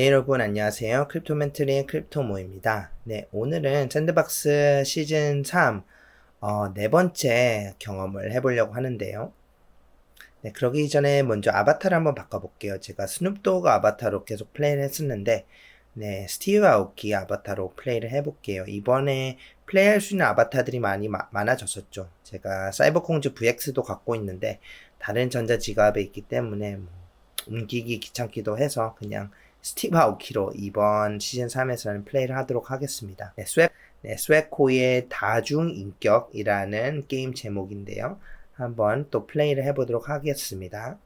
네, 여러분 안녕하세요. 크립토멘트리의 크립토모입니다. 네, 오늘은 샌드박스 시즌 3 어, 네 번째 경험을 해보려고 하는데요. 네, 그러기 전에 먼저 아바타를 한번 바꿔볼게요. 제가 스눕도그 아바타로 계속 플레이를 했었는데, 네, 스티브 아오키 아바타로 플레이를 해볼게요. 이번에 플레이할 수 있는 아바타들이 많이 마- 많아졌었죠. 제가 사이버콩즈 VX도 갖고 있는데, 다른 전자지갑에 있기 때문에 뭐 옮기기 귀찮기도 해서 그냥 스티브 아오키로 이번 시즌 3에서는 플레이를 하도록 하겠습니다. 네, 스웨, 네, 스웨코의 다중인격이라는 게임 제목인데요. 한번 또 플레이를 해보도록 하겠습니다.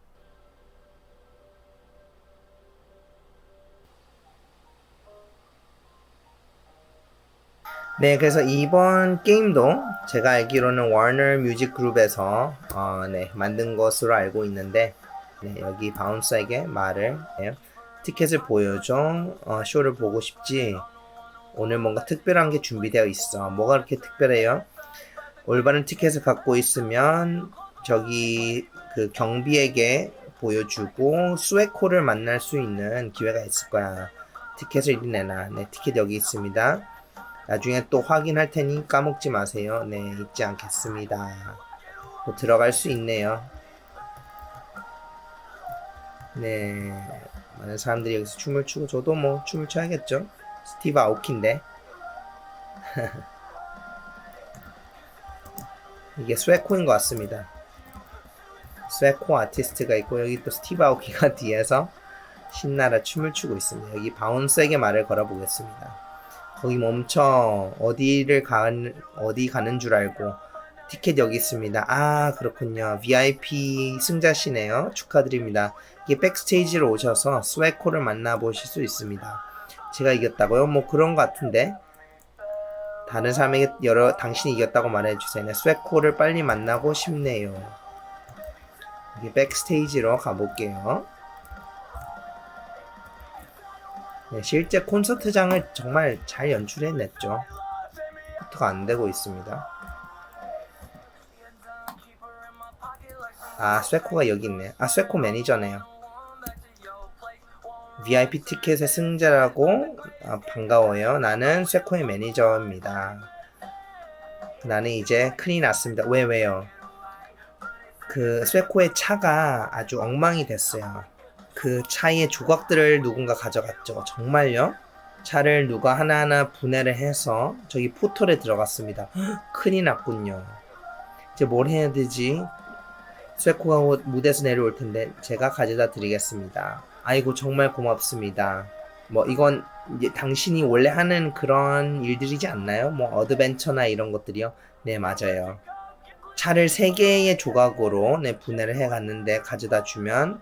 네, 그래서 이번 게임도 제가 알기로는 워너 뮤직 그룹에서 어, 네, 만든 것으로 알고 있는데 네, 여기 바운서에게 말을 해요. 티켓을 보여줘. 어, 쇼를 보고 싶지. 오늘 뭔가 특별한 게 준비되어 있어. 뭐가 그렇게 특별해요? 올바른 티켓을 갖고 있으면 저기 그 경비에게 보여주고 스웨코를 만날 수 있는 기회가 있을 거야. 티켓을 이리 내놔. 네, 티켓 여기 있습니다. 나중에 또 확인할 테니 까먹지 마세요. 네, 잊지 않겠습니다. 또 들어갈 수 있네요. 네, 많은 사람들이 여기서 춤을 추고 저도 뭐 춤을 춰야겠죠. 스티브 아오키인데 이게 스웨코인 것 같습니다. 스웨코 아티스트가 있고 여기 또 스티브 아오키가 뒤에서 신나라 춤을 추고 있습니다. 여기 바운스에게 말을 걸어보겠습니다. 거기 멈춰 어디를 간 어디 가는 줄 알고 티켓 여기 있습니다. 아 그렇군요. VIP 승자시네요. 축하드립니다. 이게 백스테이지로 오셔서 스웨코를 만나보실 수 있습니다. 제가 이겼다고요? 뭐 그런 것 같은데 다른 사람에게 여러 당신이 이겼다고 말해주세요. 네, 스웨코를 빨리 만나고 싶네요. 이게 백스테이지로 가볼게요. 네, 실제 콘서트장을 정말 잘 연출해냈죠. 포트가 안 되고 있습니다. 아, 스웨코가 여기 있네. 아, 스웨코 매니저네요. VIP 티켓의 승자라고 아, 반가워요. 나는 스웨코의 매니저입니다. 나는 이제 큰일 났습니다. 왜 왜요? 그 스웨코의 차가 아주 엉망이 됐어요. 그 차의 조각들을 누군가 가져갔죠. 정말요? 차를 누가 하나하나 분해를 해서 저기 포털에 들어갔습니다. 헉, 큰일 났군요. 이제 뭘 해야 되지? 곧 무대에서 내려올 텐데 제가 가져다 드리겠습니다. 아이고 정말 고맙습니다. 뭐 이건 당신이 원래 하는 그런 일들이지 않나요? 뭐 어드벤처나 이런 것들이요? 네 맞아요. 차를 세 개의 조각으로 네, 분해를 해 갔는데 가져다 주면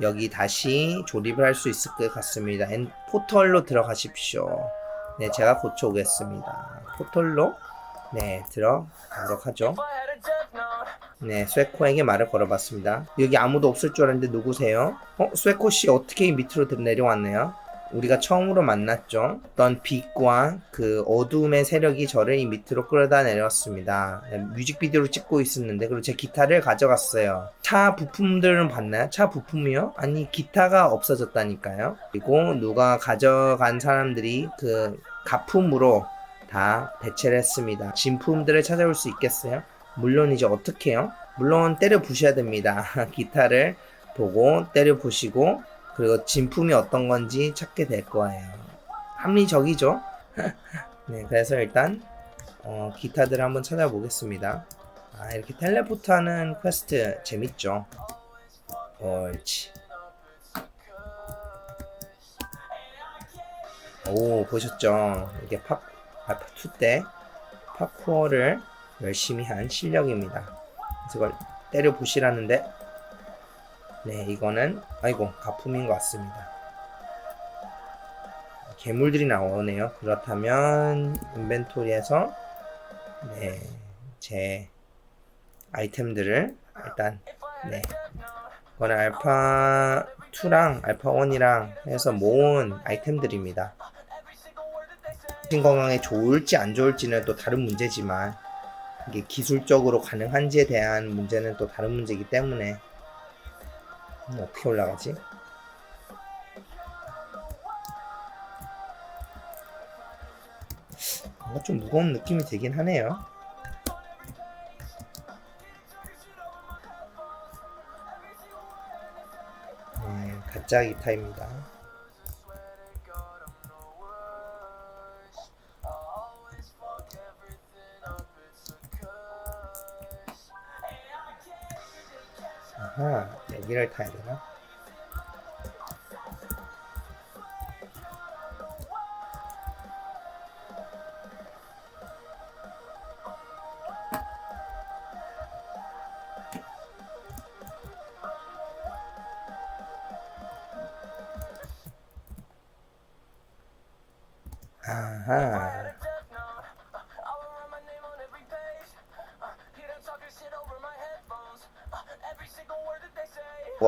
여기 다시 조립을 할 수 있을 것 같습니다. 엔- 포털로 들어가십시오. 네 제가 고쳐 오겠습니다. 포털로 네 들어가도록 하죠. 네, 스웨코에게 말을 걸어봤습니다. 여기 아무도 없을 줄 알았는데 누구세요? 어, 스웨코 씨 어떻게 밑으로 들- 내려왔네요? 우리가 처음으로 만났죠. 어떤 빛과 그 어둠의 세력이 저를 이 밑으로 끌어다 내렸습니다. 네, 뮤직비디오를 찍고 있었는데 그리고 제 기타를 가져갔어요. 차 부품들은 봤나요? 차 부품이요? 아니 기타가 없어졌다니까요. 그리고 누가 가져간 사람들이 그 가품으로 다 배치를 했습니다. 진품들을 찾아올 수 있겠어요? 물론이죠. 어떻게 해요? 물론 때려 부셔야 됩니다. 기타를 보고 때려 부시고 그리고 진품이 어떤 건지 찾게 될 거예요. 합리적이죠? 네, 그래서 일단 어, 기타들을 한번 찾아보겠습니다. 아, 이렇게 텔레포트하는 퀘스트 재밌죠? 옳지. 오, 보셨죠? 이게 팝, 알파 2때 파쿠어를 열심히 한 실력입니다. 이걸 때려 부시라는데, 네, 이거는, 아이고, 가품인 것 같습니다. 괴물들이 나오네요. 그렇다면, 인벤토리에서, 네, 제 아이템들을, 일단, 네. 이거는 알파 2랑 알파 1이랑 해서 모은 아이템들입니다. 정신 건강에 좋을지 안 좋을지는 또 다른 문제지만, 이게 기술적으로 가능한지에 대한 문제는 또 다른 문제이기 때문에 음, 어떻게 올라가지? 뭔가 좀 무거운 느낌이 들긴 하네요. 네, 가짜 기타입니다. 아하, 여기를 타야 되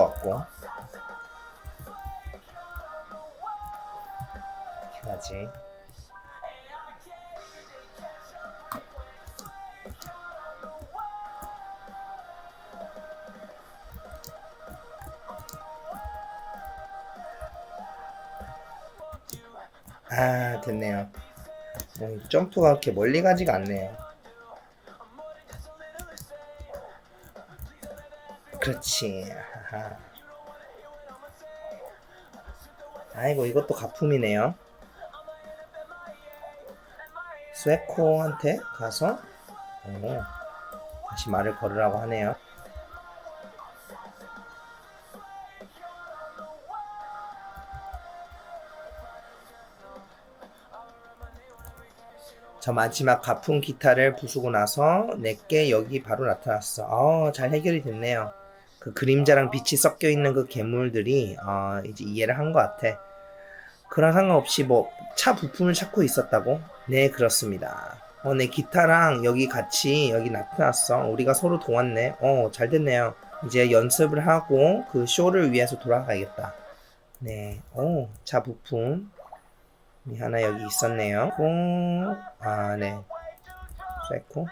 모았고. 해야지. 아, 됐네요. 뭐, 점프가 그렇게 멀리 가지가 않네요. 그렇지. 아하. 아이고, 이것도 가품이네요. 스웨코한테 가서, 오, 다시 말을 걸으라고 하네요. 저 마지막 가품 기타를 부수고 나서 내게 여기 바로 나타났어. 어, 잘 해결이 됐네요. 그 그림자랑 빛이 섞여 있는 그 괴물들이 어, 이제 이해를 한 것 같아. 그런 상관없이 뭐 차 부품을 찾고 있었다고? 네, 그렇습니다. 어, 내 기타랑 여기 같이 여기 나타났어. 우리가 서로 도왔네. 어, 잘 됐네요. 이제 연습을 하고 그 쇼를 위해서 돌아가야겠다. 네, 어, 차 부품. 이 하나 여기 있었네요. 오, 아, 네. 쇠코.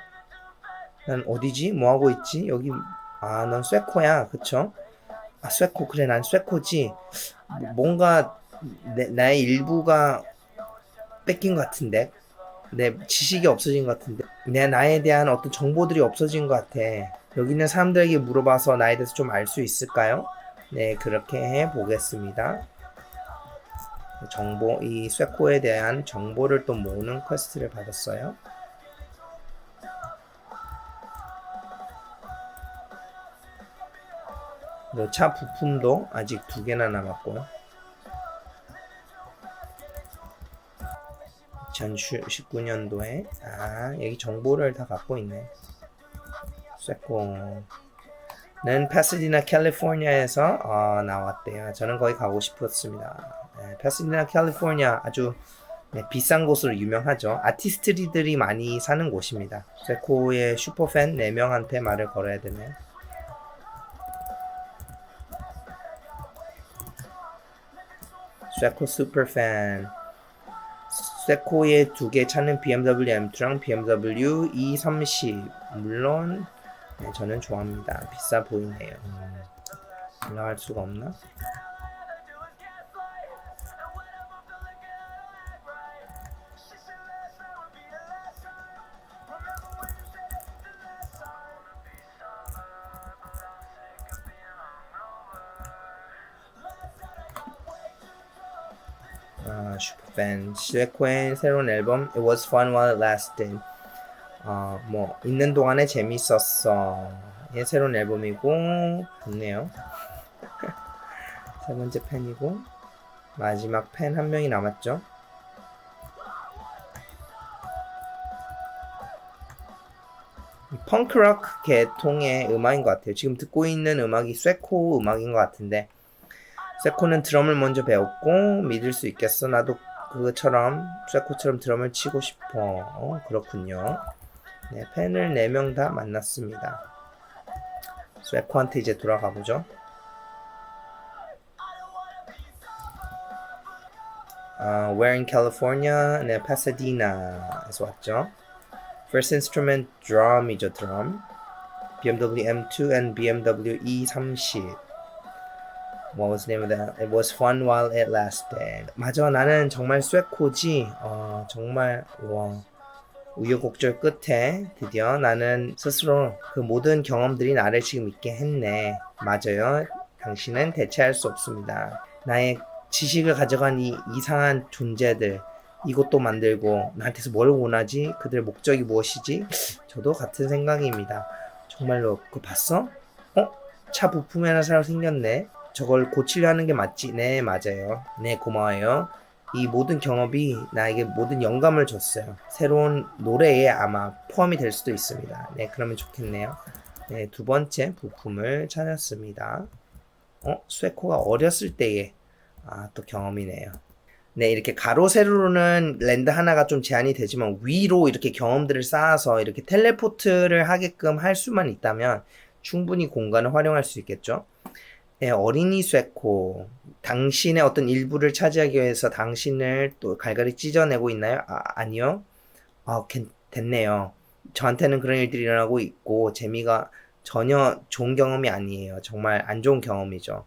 난 어디지? 뭐 하고 있지? 여기, 아, 넌 쇠코야. 그쵸? 아, 쇠코. 그래, 난 쇠코지. 뭐- 뭔가, 내, 나의 일부가 뺏긴 것 같은데? 내 지식이 없어진 것 같은데? 내 나에 대한 어떤 정보들이 없어진 것 같아. 여기 있는 사람들에게 물어봐서 나에 대해서 좀 알 수 있을까요? 네, 그렇게 해 보겠습니다. 정보, 이 쇠코에 대한 정보를 또 모으는 퀘스트를 받았어요. 차 부품도 아직 두 개나 남았고요. 2019년도에 아 여기 정보를 다 갖고 있네. 쇠코는 파사디나 캘리포니아에서 어, 나왔대요. 저는 거기 가고 싶었습니다. 네, 파사디나 캘리포니아 아주 네, 비싼 곳으로 유명하죠. 아티스트들이 많이 사는 곳입니다. 쇠코의 슈퍼팬 4명한테 말을 걸어야 되네요. 쇠코 슈퍼팬 쇠코의 두개 차는 BMW M2랑 BMW E30 물론 네, 저는 좋아합니다. 비싸 보이네요. 음, 올라갈 수가 없나? 슈에코의 새로운 앨범 It was fun while it lasted. 어, 뭐 있는 동안에 재밌었어. 얘 새로운 앨범이고 좋네요. 세 번째 팬이고 마지막 팬 한 명이 남았죠. 이 펑크락 계통의 음악인 것 같아요. 지금 듣고 있는 음악이 쇠코 음악인 것 같은데 세코는 드럼을 먼저 배웠고 믿을 수 있겠어. 나도 그처럼 세코처럼 드럼을 치고 싶어 어, 그렇군요 네, 팬을 4명 다 만났습니다 세코한테 이제 돌아가 보죠 아, Where in California? 네, Pasadena에서 왔죠 First instrument drum이죠 드럼 BMW M2 and BMW E30 What was the name of that? It was fun while it lasted. 맞아, 나는 정말 쇠코지. 어, 정말 와 우여곡절 끝에 드디어 나는 스스로 그 모든 경험들이 나를 지금 있게 했네. 맞아요. 당신은 대체할 수 없습니다. 나의 지식을 가져간 이 이상한 존재들, 이것도 만들고 나한테서 뭘 원하지? 그들의 목적이 무엇이지? 저도 같은 생각입니다. 정말로 그거 봤어? 어? 차 부품이 하나 새로 생겼네. 저걸 고치려 하는 게 맞지? 네, 맞아요. 네, 고마워요. 이 모든 경험이 나에게 모든 영감을 줬어요. 새로운 노래에 아마 포함이 될 수도 있습니다. 네, 그러면 좋겠네요. 네, 두 번째 부품을 찾았습니다. 어? 스웨코가 어렸을 때의 아, 또 경험이네요. 네, 이렇게 가로 세로로는 랜드 하나가 좀 제한이 되지만 위로 이렇게 경험들을 쌓아서 이렇게 텔레포트를 하게끔 할 수만 있다면 충분히 공간을 활용할 수 있겠죠. 네, 어린이 쇠코. 당신의 어떤 일부를 차지하기 위해서 당신을 또 갈갈이 찢어내고 있나요? 아, 아니요. 아, 괜- 됐네요. 저한테는 그런 일들이 일어나고 있고, 재미가 전혀 좋은 경험이 아니에요. 정말 안 좋은 경험이죠.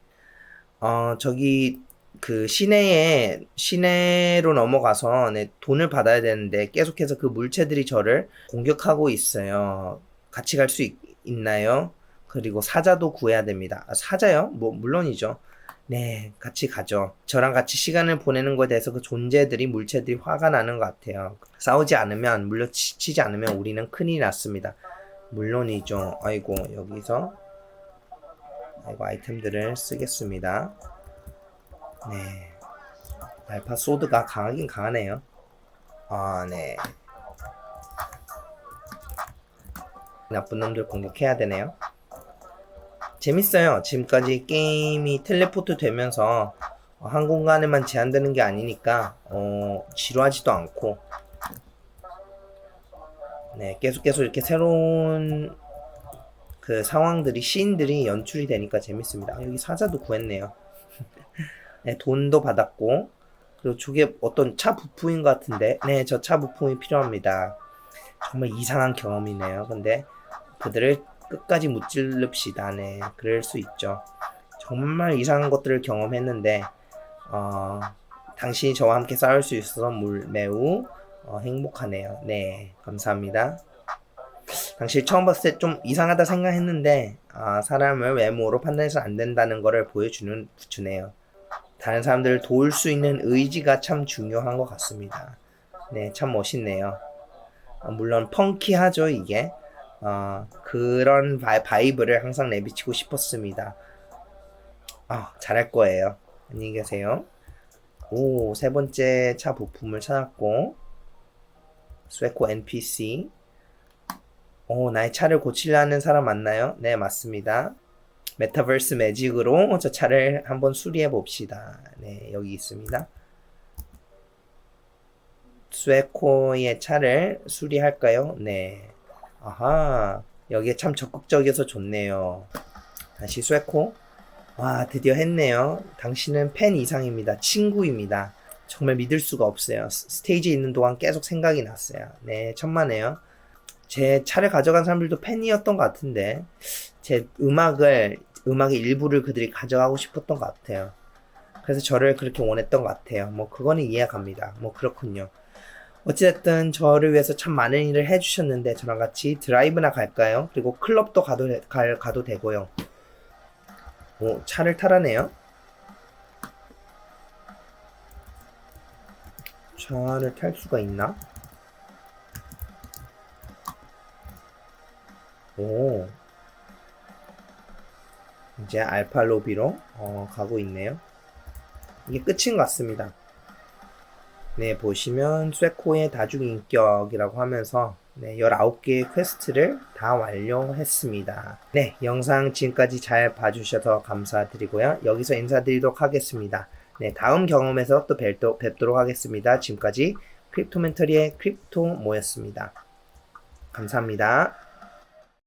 어, 저기, 그 시내에, 시내로 넘어가서 네, 돈을 받아야 되는데 계속해서 그 물체들이 저를 공격하고 있어요. 같이 갈 수 있나요? 그리고 사자도 구해야 됩니다. 아, 사자요? 뭐, 물론이죠. 네, 같이 가죠. 저랑 같이 시간을 보내는 것에 대해서 그 존재들이, 물체들이 화가 나는 것 같아요. 싸우지 않으면, 물려치지 않으면 우리는 큰일이 났습니다. 물론이죠. 아이고, 여기서, 아이고, 아이템들을 쓰겠습니다. 네. 알파 소드가 강하긴 강하네요. 아, 네. 나쁜 놈들 공격해야 되네요. 재밌어요. 지금까지 게임이 텔레포트 되면서 어, 한 공간에만 제한되는 게 아니니까 어, 지루하지도 않고 네 계속 계속 이렇게 새로운 그 상황들이 시인들이 연출이 되니까 재밌습니다. 아, 여기 사자도 구했네요. 네, 돈도 받았고 그리고 저게 어떤 차 부품인 것 같은데 네 저 차 부품이 필요합니다. 정말 이상한 경험이네요. 근데 그들을 끝까지 무찔릅시다. 네, 그럴 수 있죠. 정말 이상한 것들을 경험했는데, 어, 당신이 저와 함께 싸울 수 있어서 물, 매우 어, 행복하네요. 네, 감사합니다. 당신 처음 봤을 때 좀 이상하다 생각했는데, 아, 사람을 외모로 판단해서 안 된다는 것을 보여주는 주네요. 다른 사람들을 도울 수 있는 의지가 참 중요한 것 같습니다. 네, 참 멋있네요. 어, 물론 펑키하죠, 이게. 어, 그런 바, 바이 브를 항상 내비치고 싶었습니다. 아, 잘할 거예요. 안녕히 계세요. 오, 세 번째 차 부품을 찾았고, 스웨코 NPC. 오, 나의 차를 고치려는 사람 맞나요? 네, 맞습니다. 메타버스 매직으로 저 차를 한번 수리해 봅시다. 네, 여기 있습니다. 스웨코의 차를 수리할까요? 네. 아하, 여기에 참 적극적이어서 좋네요. 다시 쇠코. 와, 드디어 했네요. 당신은 팬 이상입니다. 친구입니다. 정말 믿을 수가 없어요. 스- 스테이지에 있는 동안 계속 생각이 났어요. 네, 천만에요. 제 차를 가져간 사람들도 팬이었던 것 같은데, 제 음악을, 음악의 일부를 그들이 가져가고 싶었던 것 같아요. 그래서 저를 그렇게 원했던 것 같아요. 뭐, 그거는 이해갑니다. 뭐, 그렇군요. 어찌됐든 저를 위해서 참 많은 일을 해주셨는데 저랑 같이 드라이브나 갈까요? 그리고 클럽도 가도, 되- 갈, 가도 되고요. 오, 차를 타라네요. 차를 탈 수가 있나? 오. 이제 알파 로비로 어, 가고 있네요. 이게 끝인 것 같습니다. 네, 보시면 쇠코의 다중인격이라고 하면서 네, 19개의 퀘스트를 다 완료했습니다. 네, 영상 지금까지 잘 봐주셔서 감사드리고요. 여기서 인사드리도록 하겠습니다. 네, 다음 경험에서 또 뵙도, 뵙도록 하겠습니다. 지금까지 크립토멘터리의 크립토 모였습니다. 감사합니다.